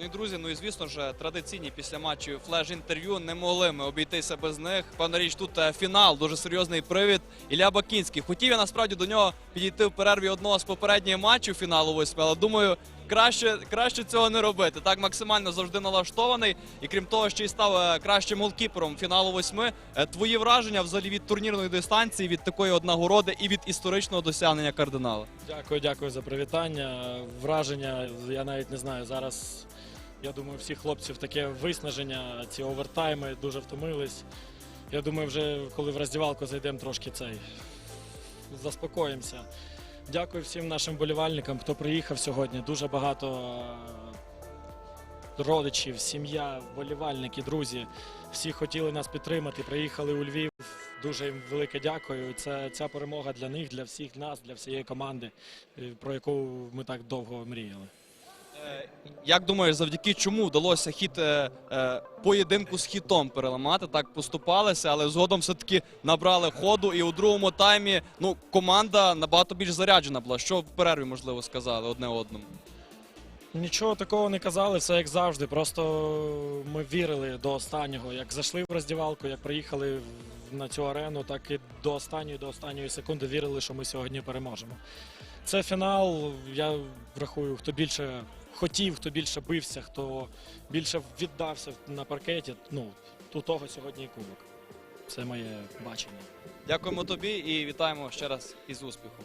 Ну і друзі, ну і звісно ж, традиційні після матчу флеш-інтерв'ю не могли ми обійтися без них. Певна річ, тут е, фінал, дуже серйозний привід. Ілля Бакінський. Хотів я насправді до нього підійти в перерві одного з попередніх матчів фіналу восьми, але думаю, краще, краще цього не робити. Так максимально завжди налаштований. І крім того, ще й став е, кращим голкіпером фіналу восьми. Е, Твої враження взагалі від турнірної дистанції, від такої от нагороди і від історичного досягнення кардинала. Дякую, дякую за привітання. Враження, я навіть не знаю. Зараз я думаю, всіх хлопців таке виснаження, ці овертайми дуже втомились. Я думаю, вже коли в роздівалку зайдемо, трошки цей заспокоїмося. Дякую всім нашим болівальникам, хто приїхав сьогодні. Дуже багато е, родичів, сім'я, болівальники, друзі. Всі хотіли нас підтримати, приїхали у Львів. Дуже їм велике дякую. Це ця перемога для них, для всіх нас, для всієї команди, е, про яку ми так довго мріяли. Е, Як думаєш, завдяки чому вдалося хід е, е, поєдинку з хітом переламати? Так поступалися, але згодом все-таки набрали ходу. І у другому таймі ну, команда набагато більш заряджена була. Що в перерві, можливо, сказали одне одному. Нічого такого не казали, все як завжди. Просто ми вірили до останнього. Як зайшли в роздівалку, як приїхали на цю арену, так і до останньої, до останньої секунди вірили, що ми сьогодні переможемо. Це фінал. Я рахую, хто більше хотів, хто більше бився, хто більше віддався на паркеті. Ну, у того сьогодні і кубок. Це моє бачення. Дякуємо тобі і вітаємо ще раз із успіхом.